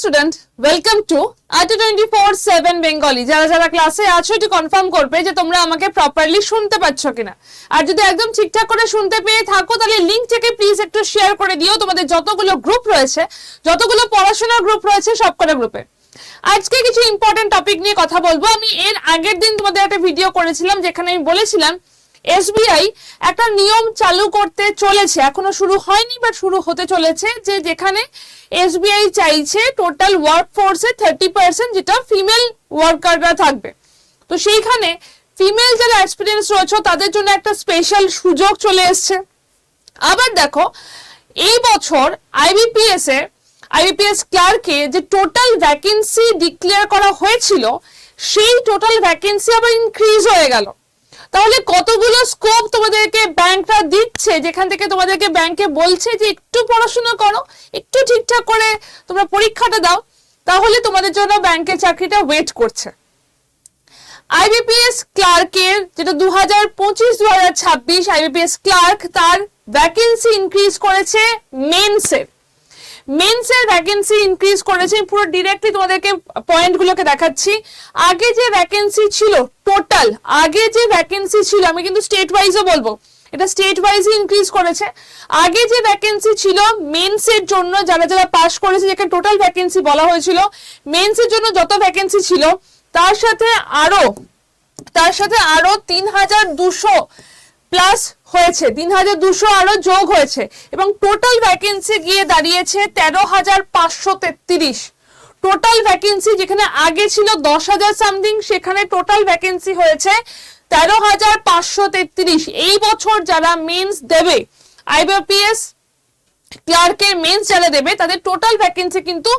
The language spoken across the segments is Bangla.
Student welcome to art twenty four seven Bengali যারা যারা ক্লাসে আছো, একটু কনফার্ম করবে যে তোমরা আমাকে প্রপারলি শুনতে পাচ্ছ কিনা। আর যদি একদম ঠিকঠাক করে শুনতে পেয়ে থাকো, তাহলে লিঙ্কটাকে প্লিজ একটু শেয়ার করে দিও। তোমাদের যতগুলো গ্রুপ রয়েছে, যতগুলো পড়াশোনার গ্রুপ রয়েছে সবকটা গ্রুপে আজকে কিছু ইম্পর্টেন্ট টপিক নিয়ে কথা বলব। আমি এর আগের দিন তোমাদের একটা ভিডিও করেছিলাম, যেখানে আমি বলেছিলাম এসবিআই একটা নিয়ম চালু করতে চলেছে। এখনও শুরু হয়নি বাট শুরু হতে চলেছে যে যেখানে এসবিআই চাইছে টোটাল ওয়ার্ক ফোর্সে থার্টি পার্সেন্ট যেটা ফিমেল ওয়ার্কাররা থাকবে। তো সেইখানে ফিমেল যারা এক্সপিরিয়েন্স রয়েছে, তাদের জন্য একটা স্পেশাল সুযোগ চলে এসছে। আবার দেখো, এই বছর আইবিপিএস এ আইবিপিএস ক্লার্কে যে টোটাল ভ্যাকেন্সি ডিক্লেয়ার করা হয়েছিল, সেই টোটাল ভ্যাকেন্সি আবার ইনক্রিজ হয়ে গেল। তাহলে কতগুলো স্কোপ তোমাদেরকে ব্যাংকরা দিচ্ছে? যেখান থেকে তোমাদেরকে ব্যাংকে বলছে যে একটু পড়াশোনা করো, একটু ঠিকঠাক করে তোমরা পরীক্ষাটা দাও, তাহলে তোমাদের জন্য ব্যাংকের চাকরিটা ওয়েট করছে। আইবিপিএস ক্লার্কের যেটা দু হাজার পঁচিশ দু হাজার ছাব্বিশ আইবিপিএস ক্লার্ক তার ভ্যাকেন্সি ইনক্রিজ করেছে মেন্সের মেন্সের ভ্যাকেন্সি ইনক্রিজ করেছে পুরো ডিরেক্টলি তোমাদেরকে পয়েন্টগুলোকে দেখাচ্ছি। আগে যে ভ্যাকেন্সি ছিল টোটাল আগে যে ভ্যাকেন্সি ছিল, আমি কিন্তু স্টেট ওয়াইজও বলব, এটা স্টেট ওয়াইজই ইনক্রিজ করেছে। আগে যে ভ্যাকেন্সি ছিল মেন্সের জন্য যারা যারা পাস করেছে যাকে টোটাল ভ্যাকেন্সি বলা হয়েছিল মেন্সের জন্য যত ভ্যাকেন্সি ছিল, তার সাথে আরও, তার সাথে আরও তিন হাজার দুশো প্লাস হয়েছে তিন হাজার দুশো আরও যোগ হয়েছে এবং টোটাল ভ্যাকেন্সি গিয়ে দাঁড়িয়েছে তেরো হাজার পাঁচশো তেত্রিশ। টোটাল ভ্যাকেন্সি যেখানে আগে ছিল দশ হাজার সামথিং সেখানে টোটাল ভ্যাকেন্সি হয়েছে তেরো হাজার পাঁচশো তেত্রিশ। এই বছর যারা মেন্স দেবে আইবিপিএস ক্লার্কের মেন্স যারা দেবে, তাদের টোটাল ভ্যাকেন্সি কিন্তু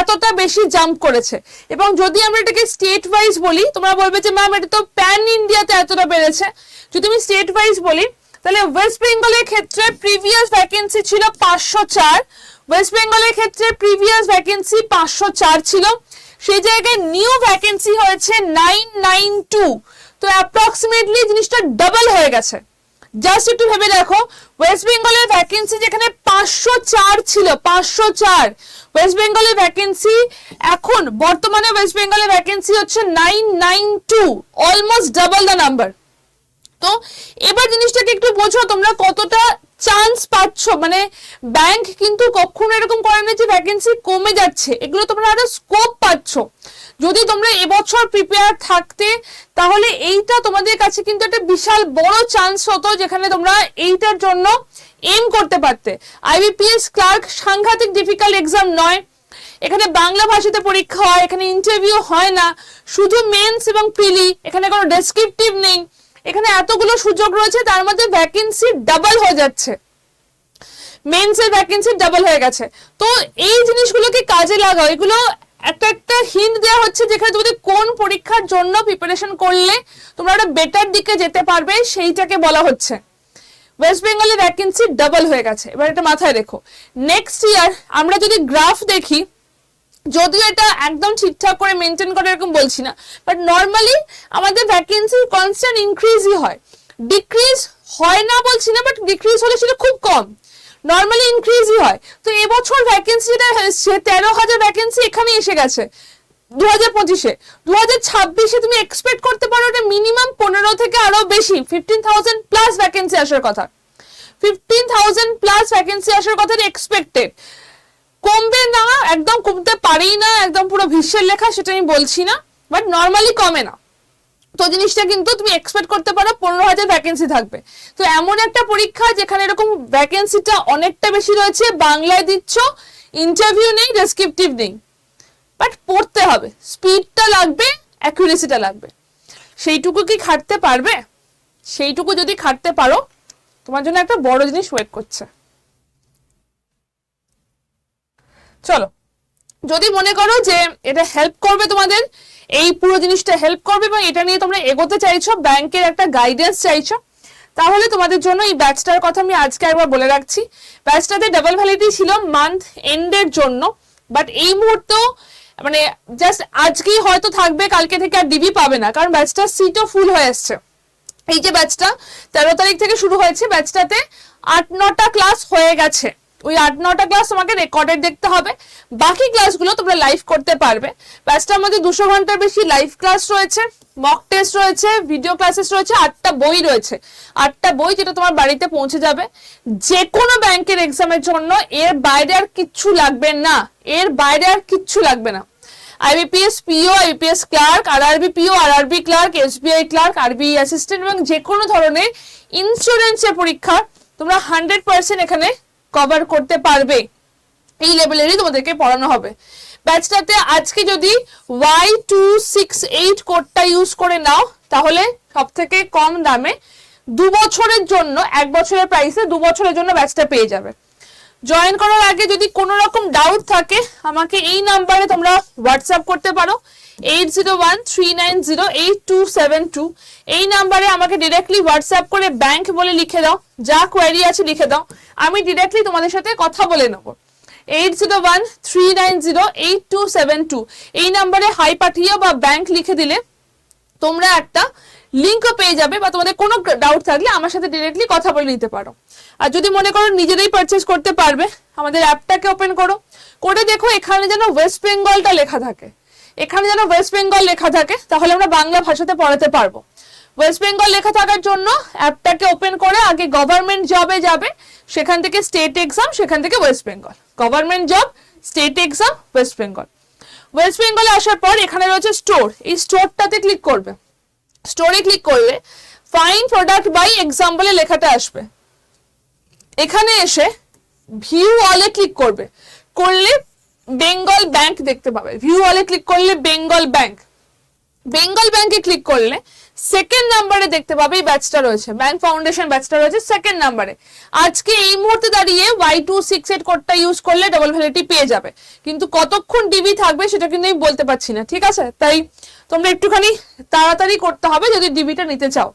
এতটা বেশি জাম্প করেছে। এবং যদি আমরা এটাকে স্টেট ওয়াইজ বলি, তোমরা বলবে যে ম্যাম এটা তো প্যান ইন্ডিয়াতে এতটা বেড়েছে। যদি আমি স্টেট ওয়াইজ বলি, তাহলে ওয়েস্ট বেঙ্গলের ক্ষেত্রে প্রিভিয়াস ভ্যাকেন্সি ছিল পাঁচশো চার। ওয়েস্ট বেঙ্গলের ক্ষেত্রে প্রিভিয়াস ভ্যাকেন্সি পাঁচশো চার ছিল। সেই জায়গায় নিউ ভ্যাকেন্সি হয়েছে নাইন নাইন টু তো অ্যাপ্রক্সিমেটলি জিনিসটা ডাবল হয়ে গেছে। জাস্ট একটু ভেবে দেখো ওয়েস্ট বেঙ্গলের ভ্যাকেন্সি যেখানে পাঁচশো চার ছিল, পাঁচশো চার। ওয়েস্ট বেঙ্গলের ভ্যাকেন্সি এখন বর্তমানে ওয়েস্ট বেঙ্গলের ভ্যাকেন্সি হচ্ছে nine nine two almost double the number তো এবার জিনিসটাকে একটু বোঝো, তোমরা কতটা চান্স পাচ্ছ মানে ব্যাংক কিন্তু কখনো এরকম করে না যে ভ্যাকেন্সি কমে যাচ্ছে। এগুলো তোমরা আরও স্কোপ পাচ্ছ। যদি তোমরা এবছর প্রিপেয়ার থাকতে, তাহলে এইটা তোমাদের কাছে কিন্তু একটা বিশাল বড় চান্স হতো যেখানে তোমরা এইটার জন্য এম করতে পারতে। আইবিপিএস ক্লার্ক সাংঘাতিক ডিফিকাল্ট এক্সাম নয়। এখানে বাংলা ভাষাতে পরীক্ষা হয়, এখানে ইন্টারভিউ হয় না। শুধু মেন্স এবং প্রিলি এখানে কোনো ডেসক্রিপটিভ নেই। এখানে এতগুলো সুযোগ রয়েছে, তার মধ্যে ভ্যাকেন্সি ডাবল হয়ে যাচ্ছে। মেন্সের ভ্যাকেন্সি ডাবল হয়ে গেছে। তো এই জিনিসগুলোকে কাজে লাগাও? এগুলো একটা একটা হিন্ট দেওয়া হচ্ছে যেখানে তুমি কোন পরীক্ষার জন্য প্রিপারেশন করলে তোমরা একটা বেটার দিকে যেতে পারবে, সেইটাকে বলা হচ্ছে। ওয়েস্ট বেঙ্গলের ভ্যাকেন্সি ডাবল হয়ে গেছে। এবার এটা মাথায় রেখো। নেক্সট ইয়ার আমরা যদি গ্রাফ দেখি যদিও এটা একদম ঠিকঠাক করে মেনটেন করে এরকম বলছি না বাট নর্মালি আমাদের ভ্যাকেন্সি কনস্ট্যান্ট ইনক্রিজই হয়। ডিক্রিজ হয় না বলছি না বাট ডিক্রিজ হলে সেটা খুব কম। নর্মালি ইনক্রিজই হয়। তো এবছর ভ্যাকেন্সি যেটা তেরো হাজার ভ্যাকেন্সি এখানে এসে গেছে দু হাজার পঁচিশে। দু হাজার ছাব্বিশে তুমি এক্সপেক্ট করতে পারো এটা মিনিমাম পনেরো থেকে আরও বেশি ফিফটিন থাউজেন্ড প্লাস ভ্যাকেন্সি আসার কথা। ফিফটিন থাউজেন্ড প্লাস ভ্যাকেন্সি আসার কথা এক্সপেক্টেড কমবে না, একদম কমতে পারেই না, একদম পুরো ভীষ্মের লেখা, সেটা আমি বলছি না বাট নর্মালি কমে না। তো জিনিসটা কিন্তু তুমি এক্সপেক্ট করতে পারো, পনেরো হাজার ভ্যাকেন্সি থাকবে। তো এমন একটা পরীক্ষা যেখানে এরকম ভ্যাকেন্সিটা অনেকটা বেশি রয়েছে, বাংলায় দিচ্ছ ইন্টারভিউ নেই ডেসক্রিপটিভ নেই। বাট পড়তে হবে স্পিডটা লাগবে অ্যাকুরেসিটা লাগবে। সেইটুকু কি খাটতে পারবে? সেইটুকু যদি খাটতে পারো, তোমার জন্য একটা বড় জিনিস ওয়েট করছে। চলো। যদি মনে করো যে এটা হেল্প করবে তোমাদের, এই পুরো জিনিসটা হেল্প করবে এবং এটা নিয়ে তোমরা এগোতে চাইছো ব্যাংকের একটা গাইডেন্স চাইছো, তাহলে তোমাদের জন্য এই ব্যাচটার কথা আমি আজকে একবার বলে রাখছি। ব্যাচটাতে ডাবল ভ্যালিডিটি ছিল মান্থ এন্ডের জন্য বাট এই মুহূর্তেও মানে জাস্ট আজকেই হয়তো থাকবে, কালকে থেকে আর ডিবি পাবে না, কারণ ব্যাচটা সিটও ফুল হয়ে এসছে এই যে ব্যাচটা তেরো তারিখ থেকে শুরু হয়েছে ব্যাচটাতে আট নটা ক্লাস হয়ে গেছে। ওই আট, নটা ক্লাস তোমাকে রেকর্ডেড দেখতে হবে। বাকি ক্লাসগুলো তোমরা লাইভ করতে পারবে। ব্যাচটার মধ্যে দুশো ঘণ্টার বেশি লাইভ ক্লাস রয়েছে মক টেস্ট রয়েছে ভিডিও ক্লাসেস রয়েছে, আটটা বই রয়েছে। আটটা বই যেটা তোমার বাড়িতে পৌঁছে যাবে। যে কোনো ব্যাংকের এক্সামের জন্য এর বাইরে আর কিচ্ছু লাগবে না। এর বাইরে আর কিচ্ছু লাগবে না। IBPS PO IBPS clerk RRB PO RRB clerk SBI clerk RB assistant এবং যে কোনো ধরনের ইন্স্যুরেন্সের পরীক্ষা তোমরা হান্ড্রেড পার্সেন্ট এখানে কভার করতে পারবে। এই লেভেলেরই তোমাদেরকে পড়ানো হবে। ব্যাচটাতে আজকে যদি ওয়াই টু সিক্স এইট কোডটা ইউজ করে নাও, তাহলে সব থেকে কম দামে দু বছরের জন্য, এক বছরের প্রাইসে দু বছরের জন্য ব্যাচটা পেয়ে যাবে। জয়েন করার আগে যদি কোনো রকম ডাউট থাকে, আমাকে এই নাম্বারে তোমরা হোয়াটসঅ্যাপ করতে পারো। Eight zero one three nine zero eight two seven two এই নাম্বারে আমাকে ডিরেক্টলি হোয়াটসঅ্যাপ করে ব্যাংক বলে লিখে দাও। যা কোয়ারি আছে লিখে দাও। আমি ডিরেক্টলি তোমাদের সাথে কথা বলে নেব। Eight zero one three nine zero eight two seven two এই নাম্বারে হাই পাঠিয়ে বা ব্যাংক লিখে দিলে তোমরা একটা লিঙ্কও পেয়ে যাবে বা তোমাদের কোনো ডাউট থাকলে আমার সাথে ডিরেক্টলি কথা বলে নিতে পারো। আর যদি মনে করো নিজেরাই পারচেস করতে পারবে, আমাদের অ্যাপটাকে ওপেন করো। করে দেখো এখানে যেন ওয়েস্ট বেঙ্গলটা লেখা থাকে। এখানে যেন ওয়েস্ট বেঙ্গল লেখা থাকে, তাহলে আমরা বাংলা ভাষাতে পড়াতে পারব। ওয়েস্ট বেঙ্গল লেখা থাকার জন্য অ্যাপটাকে ওপেন করে আগে গভর্নমেন্ট জবে যাবে, সেখান থেকে স্টেট এক্সাম সেখান থেকে West Bengal government job state exam West Bengal west বেঙ্গলে আসার পর এখানে রয়েছে স্টোর এই স্টোরটাতে ক্লিক করবে। স্টোরে ক্লিক করলে ফাইন প্রোডাক্ট বাই এক্সাম্পলে লেখাটা আসবে। এখানে এসে ভিউ অলে ক্লিক করবে। করলে বেঙ্গল ব্যাংক দেখতে পাবে। ভিউ অলে ক্লিক করলে বেঙ্গল ব্যাংক বেঙ্গল ব্যাংকে ক্লিক করলে সেকেন্ড নাম্বারে দেখতে পাবে, এই ব্যাচটা রয়েছে। ব্যাংক ফাউন্ডেশন ব্যাচটা রয়েছে সেকেন্ড নাম্বারে আজকে এই মুহূর্তে দাঁড়িয়ে ওয়াই টু সিক্স এইট কোডটা ইউজ করলে ডবল ভ্যালিডিটি পেয়ে যাবে। কিন্তু কতক্ষণ ডিবি থাকবে সেটা কিন্তু আমি বলতে পারছি না, ঠিক আছে? তাই তোমরা একটুখানি তাড়াতাড়ি করতে হবে যদি ডিবিটা নিতে চাও।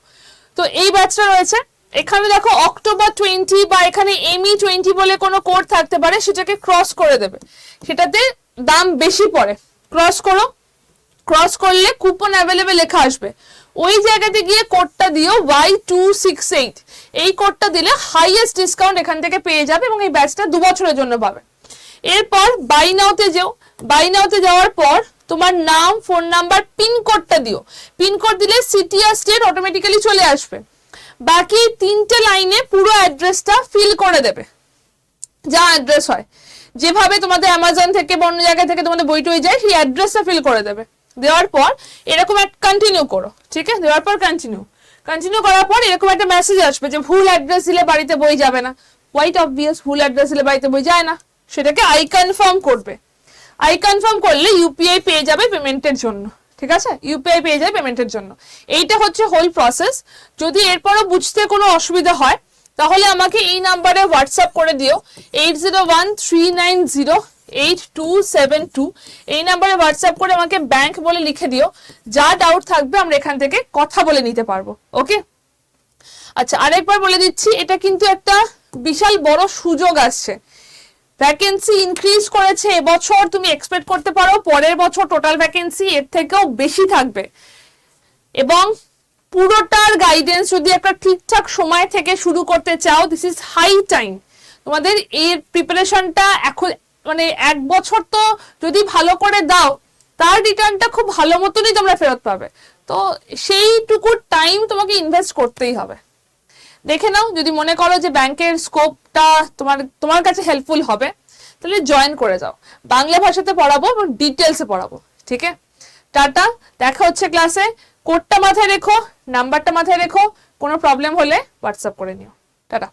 তো এই ব্যাচটা রয়েছে। এখানে দেখো অক্টোবর টোয়েন্টি বা এখানে এমই টোয়েন্টি বলে কোনো কোড থাকতে পারে, সেটাকে ক্রস করে দেবে। সেটাতে দাম বেশি পড়ে। ক্রস করো। ক্রস করলে কুপন অ্যাভেলেবেল লেখা আসবে। ওই জায়গাতে গিয়ে কোডটা দিও ওয়াই টু সিক্স এইট এই কোডটা দিলে হাইয়েস্ট ডিসকাউন্ট এখান থেকে পেয়ে যাবে এবং এই ব্যাচটা দু বছরের জন্য পাবে। এরপর বাই নাওতে যেও। বাই নাওতে যাওয়ার পর তোমার নাম ফোন নাম্বার পিন কোডটা দিও। পিন কোড দিলে সিটি আর স্টেট অটোমেটিক্যালি চলে আসবে। বাকি তিনটে লাইনে পুরো অ্যাড্রেসটা ফিল করে দেবে। যা অ্যাড্রেস হয়। যেভাবে তোমাদের অ্যামাজন থেকে বা অন্য জায়গা থেকে তোমাদের বই টই যায়, সেই অ্যাড্রেসটা ফিল করে দেবে। দেওয়ার পর এরকম এক কন্টিনিউ করো, ঠিক আছে? দেওয়ার পর কন্টিনিউ কন্টিনিউ করার পর এরকম একটা মেসেজ আসবে যে ভুল অ্যাড্রেস দিলে বাড়িতে বই যাবে না। হোয়াইট অবভিয়াস ভুল অ্যাড্রেস দিলে বাড়িতে বই যায় না। সেটাকে আই কনফার্ম করবে। আই কনফার্ম করলে ইউপিআই পেয়ে যাবে পেমেন্টের জন্য, ঠিক আছে? ইউপিআই পেয়ে যাবে পেমেন্টের জন্য। এইটা হচ্ছে হোল প্রসেস যদি এরপরও বুঝতে কোনো অসুবিধা হয়, তাহলে আমাকে এই নাম্বারে হোয়াটসঅ্যাপ করে দিও। Eight zero one three nine zero eight two seven two. এই নাম্বারে হোয়াটসঅ্যাপ করে আমাকে ব্যাংক বলে লিখে দিও। যা ডাউট থাকবে, আমরা এখান থেকে কথা বলে নিতে পারব ওকে আচ্ছা আরেকবার বলে দিচ্ছি, এটা কিন্তু একটা বিশাল বড় সুযোগ আসছে। ভ্যাকেন্সি ইনক্রিজ করেছে, এবছর তুমি এক্সপেক্ট করতে পারো, পরের বছর টোটাল ভ্যাকেন্সি এর থেকেও বেশি থাকবে। এবং পুরোটার গাইডেন্স যদি একটা ঠিকঠাক সময় থেকে শুরু করতে চাও দিস ইজ হাই টাইম তোমাদের এর প্রিপারেশনটা এখন মানে এক বছর তো যদি ভালো করে দাও, তার রিটার্নটা খুব ভালো মতনই তোমরা ফেরত পাবে। তো সেইটুকু টাইম তোমাকে ইনভেস্ট করতেই হবে। দেখে নাও, যদি মনে করো যে ব্যাংকের স্কোপটা তোমার তোমার কাছে হেল্পফুল হবে, তাহলে জয়েন করে যাও। বাংলা ভাষাতে পড়াবো এবং ডিটেলসে পড়াবো, ঠিক আছে? টাটা, দেখা হচ্ছে ক্লাসে কোডটা মাথায় রেখো নাম্বারটা মাথায় রেখো, কোনো প্রবলেম হলে হোয়াটসঅ্যাপ করে নিও। টাটা।